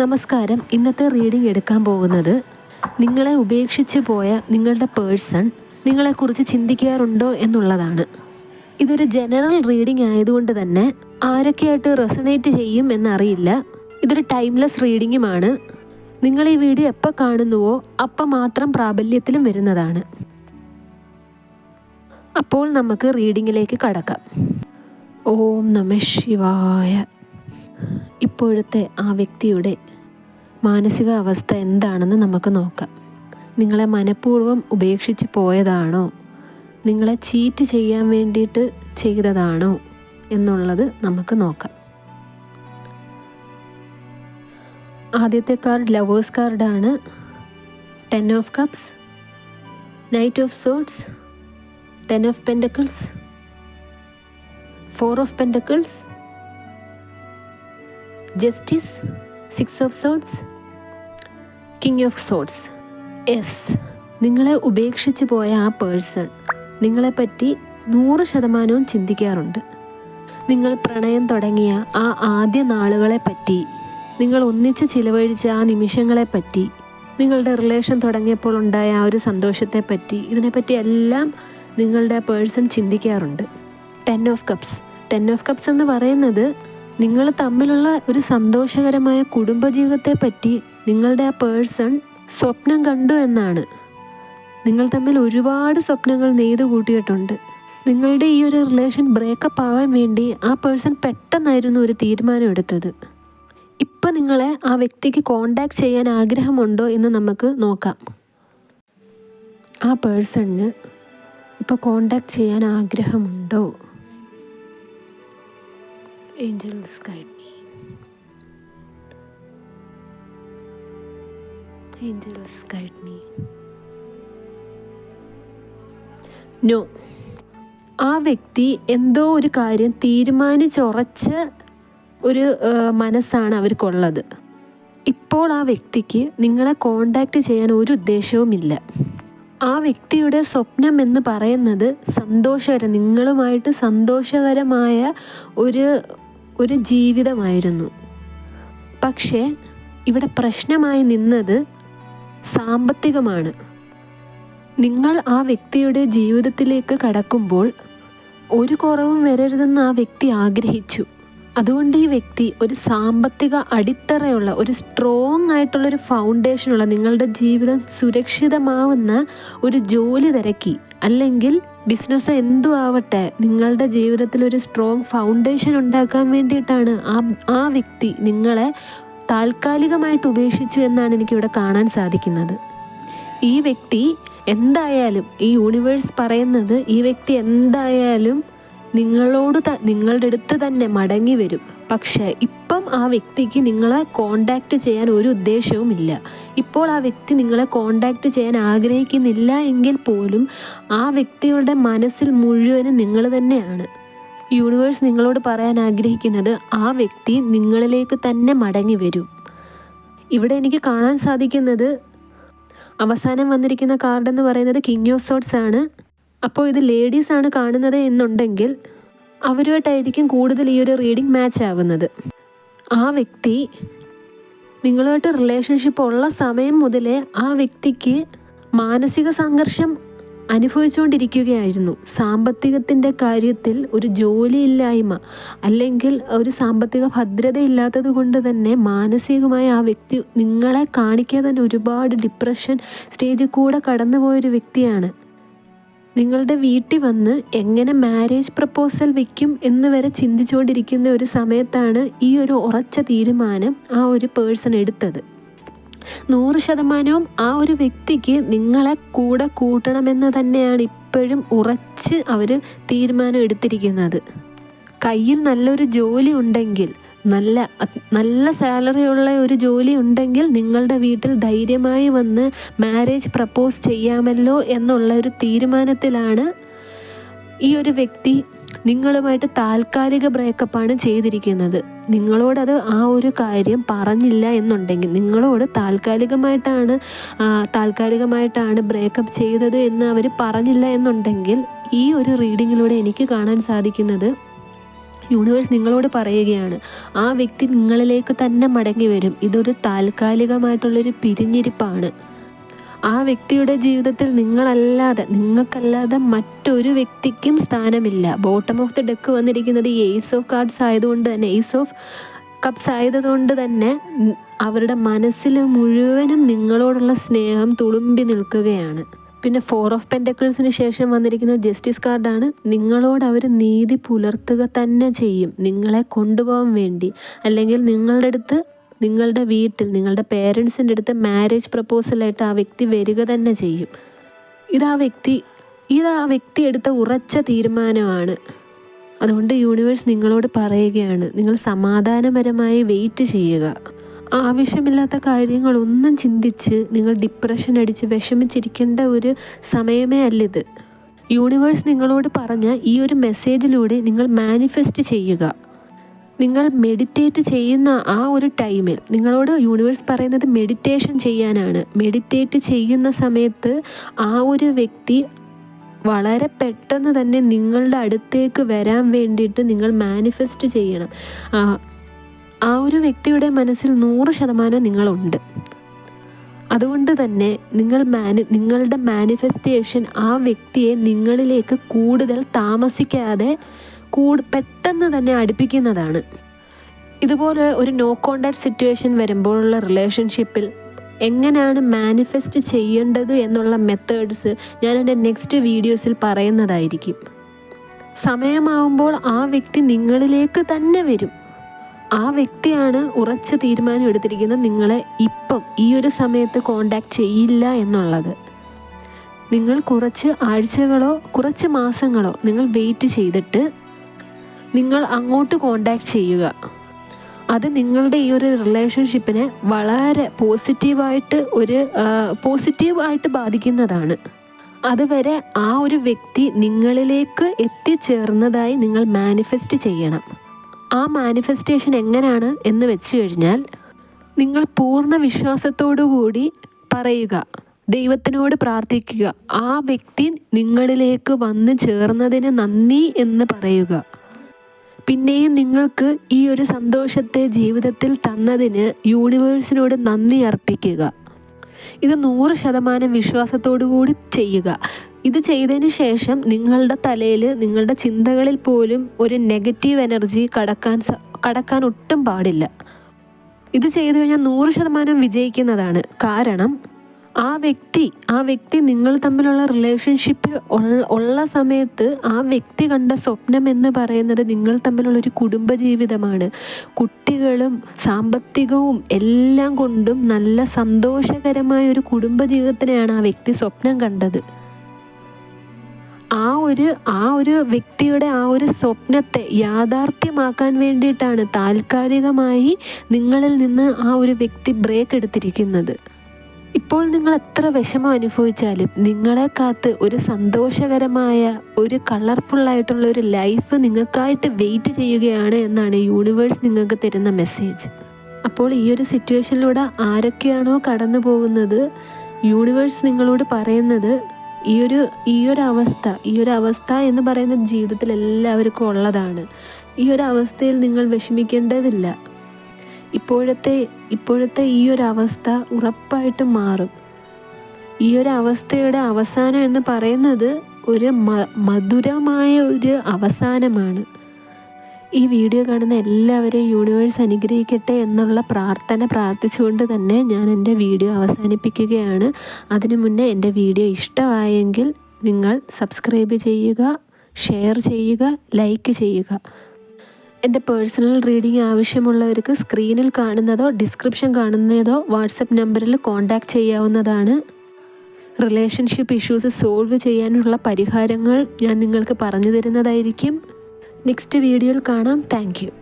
നമസ്കാരം. ഇന്നത്തെ റീഡിംഗ് എടുക്കാൻ പോകുന്നത് നിങ്ങളെ ഉപേക്ഷിച്ച് പോയ നിങ്ങളുടെ പേഴ്സൺ നിങ്ങളെക്കുറിച്ച് ചിന്തിക്കാറുണ്ടോ എന്നുള്ളതാണ്. ഇതൊരു ജനറൽ റീഡിംഗ് ആയതുകൊണ്ട് തന്നെ ആരൊക്കെയായിട്ട് റെസണേറ്റ് ചെയ്യും എന്നറിയില്ല. ഇതൊരു ടൈംലെസ് റീഡിങ്ങുമാണ് നിങ്ങൾ ഈ വീഡിയോ എപ്പോൾ കാണുന്നുവോ അപ്പം മാത്രം പ്രാബല്യത്തിലും വരുന്നതാണ്. അപ്പോൾ നമുക്ക് റീഡിങ്ങിലേക്ക് കടക്കാം. ഓം നമ ശിവായ. ഇപ്പോഴത്തെ ആ വ്യക്തിയുടെ മാനസിക അവസ്ഥ എന്താണെന്ന് നമുക്ക് നോക്കാം. നിങ്ങളെ മനഃപൂർവം ഉപേക്ഷിച്ച് പോയതാണോ? നിങ്ങളെ ചീറ്റ് ചെയ്യാൻ വേണ്ടിയിട്ട് ചെയ്തതാണോ? എന്നുള്ളത് നമുക്ക് നോക്കാം. ആദ്യത്തെ കാർഡ് ലവേഴ്സ് കാർഡാണ്. Ten of cups knight of swords ten of pentacles four of pentacles justice six of swords king of swords S നിങ്ങളെ ഉപേക്ഷിച്ച് പോയ ആ പേഴ്സൺ നിങ്ങളെപ്പറ്റി നൂറ് ശതമാനവും ചിന്തിക്കാറുണ്ട്. നിങ്ങൾ പ്രണയം തുടങ്ങിയ ആ ആദ്യ നാളുകളെപ്പറ്റി നിങ്ങൾ ഒന്നിച്ച് ചിലവഴിച്ച ആ നിമിഷങ്ങളെപ്പറ്റി നിങ്ങളുടെ റിലേഷൻ തുടങ്ങിയപ്പോൾ ഉണ്ടായ ആ ഒരു സന്തോഷത്തെപ്പറ്റി ഇതിനെപ്പറ്റി എല്ലാം നിങ്ങളുടെ പേഴ്സൺ ചിന്തിക്കാറുണ്ട്. Ten of cups ten of cups എന്ന് പറയുന്നത് നിങ്ങൾ തമ്മിലുള്ള ഒരു സന്തോഷകരമായ കുടുംബജീവിതത്തെ പറ്റി നിങ്ങളുടെ ആ പേഴ്സൺ സ്വപ്നം കണ്ടു എന്നാണ്. നിങ്ങൾ തമ്മിൽ ഒരുപാട് സ്വപ്നങ്ങൾ നെയ്തു കൂട്ടിയിട്ടുണ്ട്. നിങ്ങളുടെ ഈ ഒരു റിലേഷൻ ബ്രേക്കപ്പ് ആവാൻ വേണ്ടി ആ പേഴ്സൺ പെട്ടെന്നായിരുന്നു ഒരു തീരുമാനം എടുത്തത്. ഇപ്പം നിങ്ങളെ ആ വ്യക്തിക്ക് കോണ്ടാക്ട് ചെയ്യാൻ ആഗ്രഹമുണ്ടോ എന്ന് നമുക്ക് നോക്കാം. ആ പേഴ്സണിന് ഇപ്പോൾ കോണ്ടാക്ട് ചെയ്യാൻ ആഗ്രഹമുണ്ടോ? Angels guide me. Angels guide me. No. ആ വ്യക്തി എന്തോ ഒരു കാര്യം തീരുമാനിച്ചുറച്ച് ഒരു മനസ്സാണ് അവർക്കുള്ളത് ഇപ്പോൾ ആ വ്യക്തിക്ക് നിങ്ങളെ കോണ്ടാക്റ്റ് ചെയ്യാൻ ഒരു ഉദ്ദേശവുമില്ല ആ വ്യക്തിയുടെ സ്വപ്നം എന്ന് പറയുന്നത് സന്തോഷകരം നിങ്ങളുമായിട്ട് സന്തോഷകരമായ ഒരു ഒരു ജീവിതമായിരുന്നു. പക്ഷേ ഇവിടെ പ്രശ്നമായി നിന്നത് സാമ്പത്തികമാണ്. നിങ്ങൾ ആ വ്യക്തിയുടെ ജീവിതത്തിലേക്ക് കടക്കുമ്പോൾ ഒരു കുറവും വരരുതെന്ന് ആ വ്യക്തി ആഗ്രഹിച്ചു. അതുകൊണ്ട് ഈ വ്യക്തി ഒരു സാമ്പത്തിക അടിത്തറയുള്ള ഒരു സ്ട്രോങ് ആയിട്ടുള്ളൊരു ഫൗണ്ടേഷനുള്ള നിങ്ങളുടെ ജീവിതം സുരക്ഷിതമാവുന്ന ഒരു ജോലി തിരക്കി. അല്ലെങ്കിൽ ബിസിനസ് എന്തു ആവട്ടെ നിങ്ങളുടെ ജീവിതത്തിൽ ഒരു സ്ട്രോങ് ഫൗണ്ടേഷൻ ഉണ്ടാക്കാൻ വേണ്ടിയിട്ടാണ് ആ ആ വ്യക്തി നിങ്ങളെ താൽക്കാലികമായിട്ട് ഉപേക്ഷിച്ചു എന്നാണ് എനിക്കിവിടെ കാണാൻ സാധിക്കുന്നത്. ഈ വ്യക്തി എന്തായാലും ഈ യൂണിവേഴ്സ് പറയുന്നത് ഈ വ്യക്തി എന്തായാലും നിങ്ങളോട് നിങ്ങളുടെ അടുത്ത് തന്നെ മടങ്ങി വരും. പക്ഷേ ഇപ്പം ആ വ്യക്തിക്ക് നിങ്ങളെ കോണ്ടാക്റ്റ് ചെയ്യാൻ ഒരു ഉദ്ദേശവുമില്ല ഇപ്പോൾ ആ വ്യക്തി നിങ്ങളെ കോണ്ടാക്റ്റ് ചെയ്യാൻ ആഗ്രഹിക്കുന്നില്ല എങ്കിൽ പോലും ആ വ്യക്തിയുടെ മനസ്സിൽ മുഴുവനും നിങ്ങൾ തന്നെയാണ്. യൂണിവേഴ്സ് നിങ്ങളോട് പറയാൻ ആഗ്രഹിക്കുന്നത് ആ വ്യക്തി നിങ്ങളിലേക്ക് തന്നെ മടങ്ങി വരും. ഇവിടെ എനിക്ക് കാണാൻ സാധിക്കുന്നത് അവസാനം വന്നിരിക്കുന്ന കാർഡ് എന്ന് പറയുന്നത് കിങ് ഓഫ് സോട്ട്സ് ആണ്. അപ്പോൾ ഇത് ലേഡീസാണ് കാണുന്നത് എന്നുണ്ടെങ്കിൽ അവരുമായിട്ടായിരിക്കും കൂടുതൽ ഈ ഒരു റീഡിംഗ് മാച്ച് ആവുന്നത്. ആ വ്യക്തി നിങ്ങളുമായിട്ട് റിലേഷൻഷിപ്പ് ഉള്ള സമയം മുതലേ ആ വ്യക്തിക്ക് മാനസിക സംഘർഷം അനുഭവിച്ചുകൊണ്ടിരിക്കുകയായിരുന്നു. സാമ്പത്തികത്തിന്റെ കാര്യത്തിൽ ഒരു ജോലിയില്ലായ്മ അല്ലെങ്കിൽ ഒരു സാമ്പത്തിക ഭദ്രത ഇല്ലാത്തത് കൊണ്ട് തന്നെ മാനസികമായി ആ വ്യക്തി നിങ്ങളെ കാണിക്കാതെ തന്നെ ഒരുപാട് ഡിപ്രഷൻ സ്റ്റേജിൽ കൂടെ കടന്നുപോയൊരു വ്യക്തിയാണ്. നിങ്ങളുടെ വീട്ടിൽ വന്ന് എങ്ങനെ മാരേജ് പ്രപ്പോസൽ വെക്കും എന്ന് വരെ ചിന്തിച്ചുകൊണ്ടിരിക്കുന്ന ഒരു സമയത്താണ് ഈ ഒരു ഉറച്ച തീരുമാനം ആ ഒരു പേഴ്സൺ എടുത്തത്. നൂറ് ശതമാനവും ആ ഒരു വ്യക്തിക്ക് നിങ്ങളെ കൂടെ കൂട്ടണമെന്ന് തന്നെയാണ് ഇപ്പോഴും ഉറച്ച് അവർ തീരുമാനം എടുത്തിരിക്കുന്നത്. കയ്യിൽ നല്ലൊരു ജോലി ഉണ്ടെങ്കിൽ നല്ല നല്ല സാലറി ഉള്ള ഒരു ജോലി ഉണ്ടെങ്കിൽ നിങ്ങളുടെ വീട്ടിൽ ധൈര്യമായി വന്ന് മാരേജ് പ്രപ്പോസ് ചെയ്യാമല്ലോ എന്നുള്ള ഒരു തീരുമാനത്തിലാണ് ഈ ഒരു വ്യക്തി നിങ്ങളുമായിട്ട് താൽക്കാലിക ബ്രേക്കപ്പാണ് ചെയ്തിരിക്കുന്നത്. നിങ്ങളോടത് ആ ഒരു കാര്യം പറഞ്ഞില്ല എന്നുണ്ടെങ്കിൽ നിങ്ങളോട് താൽക്കാലികമായിട്ടാണ് താൽക്കാലികമായിട്ടാണ് ബ്രേക്കപ്പ് ചെയ്തത് എന്ന് അവർ പറഞ്ഞില്ല എന്നുണ്ടെങ്കിൽ ഈ ഒരു റീഡിങ്ങിലൂടെ എനിക്ക് കാണാൻ സാധിക്കുന്നത് യൂണിവേഴ്സ് നിങ്ങളോട് പറയുകയാണ് ആ വ്യക്തി നിങ്ങളിലേക്ക് തന്നെ മടങ്ങി വരും. ഇതൊരു താൽക്കാലികമായിട്ടുള്ളൊരു പിരിഞ്ഞിരിപ്പാണ്. ആ വ്യക്തിയുടെ ജീവിതത്തിൽ നിങ്ങളല്ലാതെ നിങ്ങൾക്കല്ലാതെ മറ്റൊരു വ്യക്തിക്കും സ്ഥാനമില്ല. ബോട്ടം ഓഫ് ദി ഡെക്ക് വന്നിരിക്കുന്നത് എയ്സ് ഓഫ് കാർഡ്സ് ആയതുകൊണ്ട് തന്നെ എയ്സ് ഓഫ് കപ്സ് ആയതുകൊണ്ട് തന്നെ അവരുടെ മനസ്സിൽ മുഴുവനും നിങ്ങളോടുള്ള സ്നേഹം തുളുമ്പി നിൽക്കുകയാണ്. പിന്നെ ഫോർ ഓഫ് പെന്റക്കിൾസിന് ശേഷം വന്നിരിക്കുന്ന ജസ്റ്റിസ് കാർഡാണ് നിങ്ങളോട് അവർ നീതി പുലർത്തുക തന്നെ ചെയ്യും. നിങ്ങളെ കൊണ്ടുപോകാൻ വേണ്ടി. അല്ലെങ്കിൽ നിങ്ങളുടെ അടുത്ത് നിങ്ങളുടെ വീട്ടിൽ നിങ്ങളുടെ പേരൻസിന്റെ അടുത്ത് മാരേജ് പ്രപ്പോസലായിട്ട് ആ വ്യക്തി വരിക തന്നെ ചെയ്യും. ഇത് ആ വ്യക്തി ഇത് ആ വ്യക്തി എടുത്ത ഉറച്ച തീരുമാനമാണ്. അതുകൊണ്ട് യൂണിവേഴ്സ് നിങ്ങളോട് പറയുകയാണ്. നിങ്ങൾ സമാധാനപരമായി വെയിറ്റ് ചെയ്യുക. ആവശ്യമില്ലാത്ത കാര്യങ്ങളൊന്നും ചിന്തിച്ച് നിങ്ങൾ ഡിപ്രഷൻ അടിച്ച് വിഷമിച്ചിരിക്കേണ്ട ഒരു സമയമേ അല്ലിത്. യൂണിവേഴ്സ് നിങ്ങളോട് പറഞ്ഞ ഈ ഒരു മെസ്സേജിലൂടെ നിങ്ങൾ മാനിഫെസ്റ്റ് ചെയ്യുക. നിങ്ങൾ മെഡിറ്റേറ്റ് ചെയ്യുന്ന ആ ഒരു ടൈമിൽ നിങ്ങളോട് യൂണിവേഴ്സ് പറയുന്നത് മെഡിറ്റേഷൻ ചെയ്യാനാണ്. മെഡിറ്റേറ്റ് ചെയ്യുന്ന സമയത്ത് ആ ഒരു വ്യക്തി വളരെ പെട്ടെന്ന് തന്നെ നിങ്ങളുടെ അടുത്തേക്ക് വരാൻ വേണ്ടിയിട്ട് നിങ്ങൾ മാനിഫെസ്റ്റ് ചെയ്യണം. ആ ഒരു വ്യക്തിയുടെ മനസ്സിൽ നൂറ് ശതമാനം നിങ്ങളുണ്ട്. അതുകൊണ്ട് തന്നെ നിങ്ങൾ മാനി നിങ്ങളുടെ മാനിഫെസ്റ്റേഷൻ ആ വ്യക്തിയെ നിങ്ങളിലേക്ക് കൂടുതൽ താമസിക്കാതെ കൂട് പെട്ടെന്ന് തന്നെ അടുപ്പിക്കുന്നതാണ്. ഇതുപോലെ ഒരു നോ കോണ്ടാക്ട് സിറ്റുവേഷൻ വരുമ്പോഴുള്ള റിലേഷൻഷിപ്പിൽ എങ്ങനെയാണ് മാനിഫെസ്റ്റ് ചെയ്യേണ്ടത് എന്നുള്ള മെത്തേഡ്സ് ഞാൻ എന്റെ നെക്സ്റ്റ് വീഡിയോസിൽ പറയുന്നതായിരിക്കും. സമയമാവുമ്പോൾ ആ വ്യക്തി നിങ്ങളിലേക്ക് തന്നെ വരും. ആ വ്യക്തിയാണ് ഉറച്ച തീരുമാനം എടുത്തിരിക്കുന്നത് നിങ്ങളെ ഇപ്പം ഈ ഒരു സമയത്ത് കോണ്ടാക്ട് ചെയ്യില്ല എന്നുള്ളത്. നിങ്ങൾ കുറച്ച് ആഴ്ചകളോ കുറച്ച് മാസങ്ങളോ നിങ്ങൾ വെയിറ്റ് ചെയ്തിട്ട് നിങ്ങൾ അങ്ങോട്ട് കോണ്ടാക്ട് ചെയ്യുക. അത് നിങ്ങളുടെ ഈ ഒരു റിലേഷൻഷിപ്പിനെ വളരെ പോസിറ്റീവായിട്ട് ഒരു പോസിറ്റീവായിട്ട് ബാധിക്കുന്നതാണ്. അതുവരെ ആ ഒരു വ്യക്തി നിങ്ങളിലേക്ക് എത്തിച്ചേർന്നതായി നിങ്ങൾ മാനിഫെസ്റ്റ് ചെയ്യണം. ആ മാനിഫെസ്റ്റേഷൻ എങ്ങനെയാണ് എന്ന് വെച്ച് കഴിഞ്ഞാൽ നിങ്ങൾ പൂർണ വിശ്വാസത്തോടു കൂടി പറയുക ദൈവത്തിനോട് പ്രാർത്ഥിക്കുക ആ വ്യക്തി നിങ്ങളിലേക്ക് വന്ന് ചേർന്നതിന് നന്ദി എന്ന് പറയുക. പിന്നെയും നിങ്ങൾക്ക് ഈ ഒരു സന്തോഷത്തെ ജീവിതത്തിൽ തന്നതിന് യൂണിവേഴ്സിനോട് നന്ദി അർപ്പിക്കുക. ഇത് നൂറ് ശതമാനം വിശ്വാസത്തോടു കൂടി ചെയ്യുക. ഇത് ചെയ്തതിന് ശേഷം നിങ്ങളുടെ തലയിൽ നിങ്ങളുടെ ചിന്തകളിൽ പോലും ഒരു നെഗറ്റീവ് എനർജി കടക്കാൻ കടക്കാൻ ഒട്ടും പാടില്ല. ഇത് ചെയ്തു കഴിഞ്ഞാൽ നൂറ് ശതമാനം വിജയിക്കുന്നതാണ്. കാരണം ആ വ്യക്തി ആ വ്യക്തി നിങ്ങൾ തമ്മിലുള്ള റിലേഷൻഷിപ്പ് ഉള്ള സമയത്ത് ആ വ്യക്തി കണ്ട സ്വപ്നം എന്ന് പറയുന്നത് നിങ്ങൾ തമ്മിലുള്ള ഒരു കുടുംബജീവിതമാണ്. കുട്ടികളും സാമ്പത്തികവും എല്ലാം കൊണ്ടും നല്ല സന്തോഷകരമായ ഒരു കുടുംബജീവിതത്തിനെയാണ് ആ വ്യക്തി സ്വപ്നം കണ്ടത്. ആ ഒരു ആ ഒരു വ്യക്തിയുടെ ആ ഒരു സ്വപ്നത്തെ യാഥാർത്ഥ്യമാക്കാൻ വേണ്ടിയിട്ടാണ് താൽക്കാലികമായി നിങ്ങളിൽ നിന്ന് ആ ഒരു വ്യക്തി ബ്രേക്ക് എടുത്തിരിക്കുന്നത്. ഇപ്പോൾ നിങ്ങൾ എത്ര വിഷമം അനുഭവിച്ചാലും നിങ്ങളെ കാത്ത് ഒരു സന്തോഷകരമായ ഒരു കളർഫുള്ളായിട്ടുള്ള ഒരു ലൈഫ് നിങ്ങൾക്കായിട്ട് വെയിറ്റ് ചെയ്യുകയാണ് എന്നാണ് യൂണിവേഴ്സ് നിങ്ങൾക്ക് തരുന്ന മെസ്സേജ് അപ്പോൾ ഈ ഒരു സിറ്റുവേഷനിലൂടെ ആരൊക്കെയാണോ കടന്നു പോകുന്നത് യൂണിവേഴ്സ് നിങ്ങളോട് പറയുന്നത് ഈ ഒരു ഈ ഒരു അവസ്ഥ ഈ ഒരു അവസ്ഥ എന്ന് പറയുന്നത് ജീവിതത്തിൽ എല്ലാവർക്കും ഉള്ളതാണ്. ഈ ഒരു അവസ്ഥയിൽ നിങ്ങൾ വിഷമിക്കേണ്ടതില്ല. ഇപ്പോഴത്തെ ഇപ്പോഴത്തെ ഈ ഒരു അവസ്ഥ ഉറപ്പായിട്ടും മാറും. ഈ ഒരു അവസ്ഥയുടെ അവസാനം എന്ന് പറയുന്നത് ഒരു മധുരമായ ഒരു അവസാനമാണ്. ഈ വീഡിയോ കാണുന്ന എല്ലാവരെയും യൂണിവേഴ്സ് അനുഗ്രഹിക്കട്ടെ എന്നുള്ള പ്രാർത്ഥന പ്രാർത്ഥിച്ചുകൊണ്ട് തന്നെ ഞാൻ എന്റെ വീഡിയോ അവസാനിപ്പിക്കുകയാണ്. അതിനു മുന്നേ എന്റെ വീഡിയോ ഇഷ്ടമായെങ്കിൽ നിങ്ങൾ സബ്സ്ക്രൈബ് ചെയ്യുക ഷെയർ ചെയ്യുക ലൈക്ക് ചെയ്യുക. എന്റെ പേഴ്സണൽ റീഡിംഗ് ആവശ്യമുള്ളവർക്ക് സ്ക്രീനിൽ കാണുന്നതോ ഡിസ്ക്രിപ്ഷൻ കാണുന്നതോ വാട്സപ്പ് നമ്പറിൽ കോൺടാക്റ്റ് ചെയ്യാവുന്നതാണ്. റിലേഷൻഷിപ്പ് ഇഷ്യൂസ് സോൾവ് ചെയ്യാനുള്ള പരിഹാരങ്ങൾ ഞാൻ നിങ്ങൾക്ക് പറഞ്ഞു തരുന്നതായിരിക്കും. നെക്സ്റ്റ് വീഡിയോയിൽ കാണാം. താങ്ക്